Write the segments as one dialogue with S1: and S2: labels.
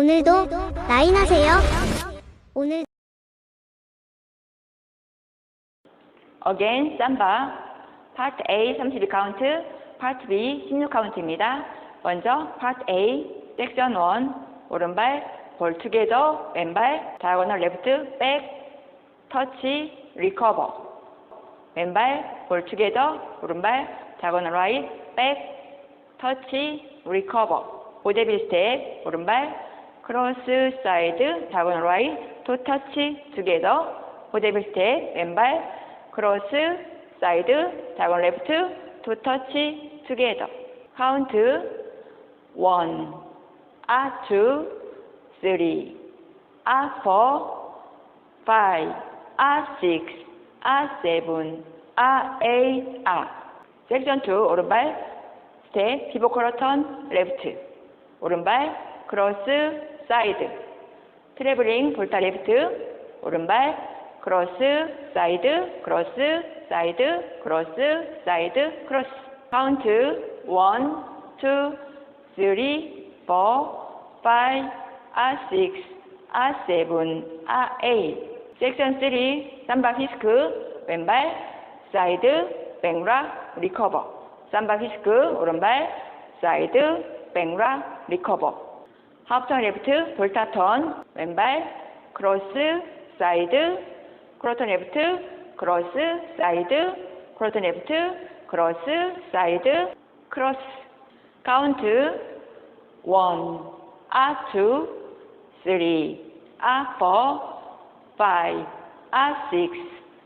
S1: 오늘도 라인하세요. 오늘
S2: Again, 삼바. Part A 32 카운트, Part B 16 카운트입니다. 먼저 Part A, 섹션 1, 오른발, 볼 투게더, 왼발, 다이아고널 레프트, 백, 터치, 리커버. 왼발, 볼 투게더, 오른발, 다이아고널 라이트, 백, 터치, 리커버. 보데빌 스텝, 오른발, 크로스 사이드, 다이아고널 라이트, 토 터치, 투게더. 보데빌 스텝, 왼발, 크로스, 사이드, 다이아고널 레프트, 토 터치, 투게더. 카운트, 원, 아, 투, 쓰리, 아, 포, 파이, 아, 식스, 아, 세븐, 아, 에잇, 아. 섹션 2, 오른발, 스텝, 피보 커러 턴, 레프트. 오른발, 크로스, 사이드. 트래블링, 볼타 레프트. 오른발, 크로스, 사이드, 크로스, 사이드, 크로스, 사이드, 크로스. 카운트, 원, 투, 쓰리, 포, 파이, 아, 식스, 아, 세븐, 아, 에잇. 섹션 3, 삼바 피스크, 왼발, 사이드, 백락, 리커버. 삼바 피스크, 오른발, 사이드, 백락, 리커버. 하프턴 레프트, 볼타 턴, 왼발, 크로스, 사이드, 크로턴 레프트, 크로스, 사이드, 크로턴 레프트, 크로스, 사이드, 크로스. 카운트, 원, 아, 투, 쓰리, 아, 포, five, 아, six,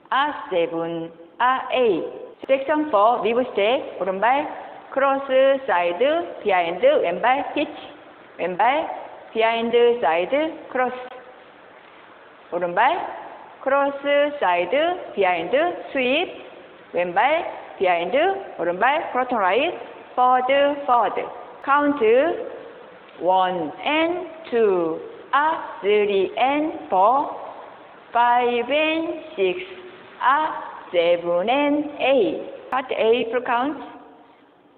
S2: 아, seven, 아, eight. 섹션 4, 리브 스텝, 오른발, 크로스, 사이드, 비하인드, 왼발, 피치. 왼발, 비하인드, 사이드, 크로스. 오른발, 크로스, 사이드, 비하인드, 스윕. 왼발, 비하인드, 오른발, 크로턴 라이트, 포워드, 포워드. 카운트, 원 and two, 아, three and four, five and six, 아, seven and eight. Part A full count.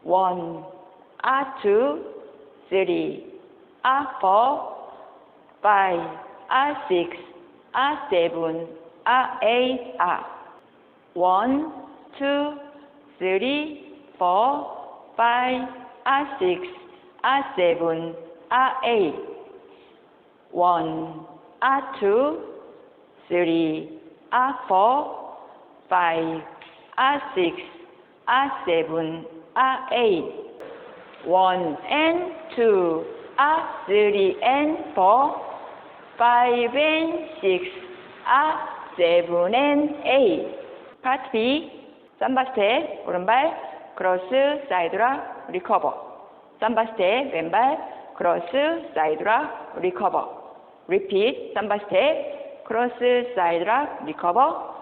S2: One, 아, two, three, R4, 5, R6, R7, R8 are 1, 2, 3, 4, 5, R6, R7, R8, 1, R2, 3, R4, 5, R6, R7, R8, 1 and 2, are three and four, five and six are seven and eight. 파트 B, 삼바 스텝, 오른발, 크로스, 사이드락, 리커버. 삼바 스텝, 왼발, 크로스, 사이드락, 리커버. 리핏, 삼바 스텝, 크로스, 사이드락, 리커버.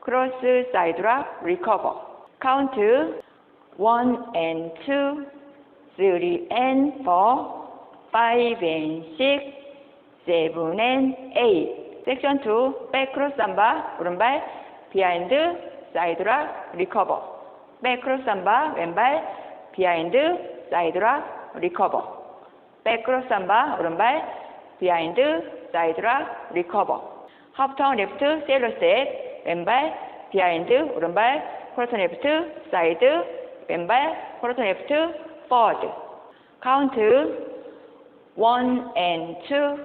S2: 크로스, 사이드락, 리커버. 카운트, one and two, three and four, five and six, seven and eight. 섹션 2, 백 크로스 삼바, 오른발, 비하인드, 사이드라, 리커버. 백 크로스 삼바, 왼발, 비하인드, 사이드라, 리커버. 백 크로스 삼바, 오른발, 비하인드, 사이드라, 리커버. 하프턴 레프트, 세일러 셋, 왼발, 비하인드, 오른발, 코르턴 레프트, 사이드, 왼발, 코르턴 레프트, 포워드. 카운트, one and two,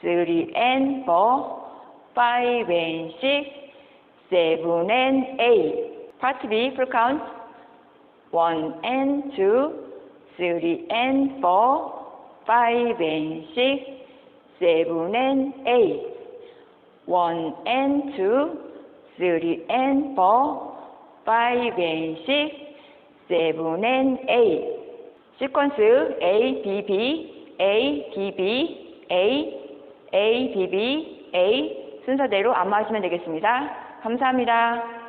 S2: three and four, five and six, seven and eight. Part B, full count. One and two, three and four, five and six, seven and eight. One and two, three and four, five and six, seven and eight. 시퀀스 A, B, B, A, B, B, A, A, B, B, A 순서대로 안무하시면 되겠습니다. 감사합니다.